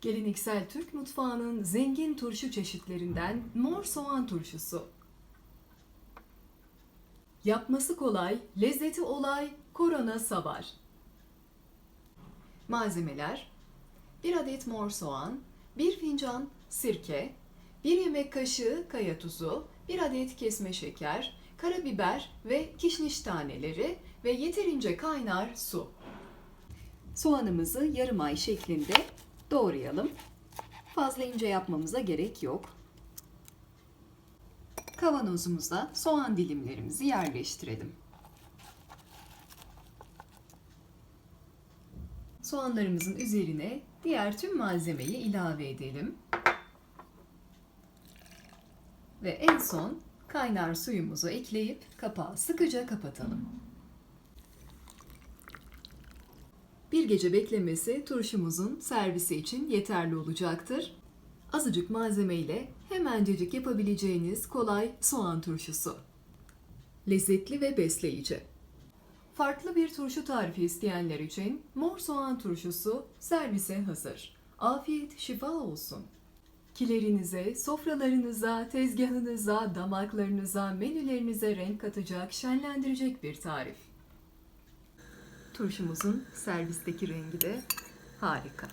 Geleneksel Türk mutfağının zengin turşu çeşitlerinden mor soğan turşusu. Yapması kolay, lezzeti olay, korona savar. Malzemeler 1 adet mor soğan, 1 fincan sirke, 1 yemek kaşığı kaya tuzu, 1 adet kesme şeker, karabiber ve kişniş taneleri ve yeterince kaynar su. Soğanımızı yarım ay şeklinde doğrayalım. Fazla ince yapmamıza gerek yok. Kavanozumuza soğan dilimlerimizi yerleştirelim. Soğanlarımızın üzerine diğer tüm malzemeyi ilave edelim. Ve en son kaynar suyumuzu ekleyip kapağı sıkıca kapatalım. Bir gece beklemesi turşumuzun servisi için yeterli olacaktır. Azıcık malzemeyle hemencecik yapabileceğiniz kolay soğan turşusu. Lezzetli ve besleyici. Farklı bir turşu tarifi isteyenler için mor soğan turşusu servise hazır. Afiyet şifa olsun. Kilerinize, sofralarınıza, tezgahınıza, damaklarınıza, menülerinize renk katacak, şenlendirecek bir tarif. Turşumuzun servisteki rengi de harika.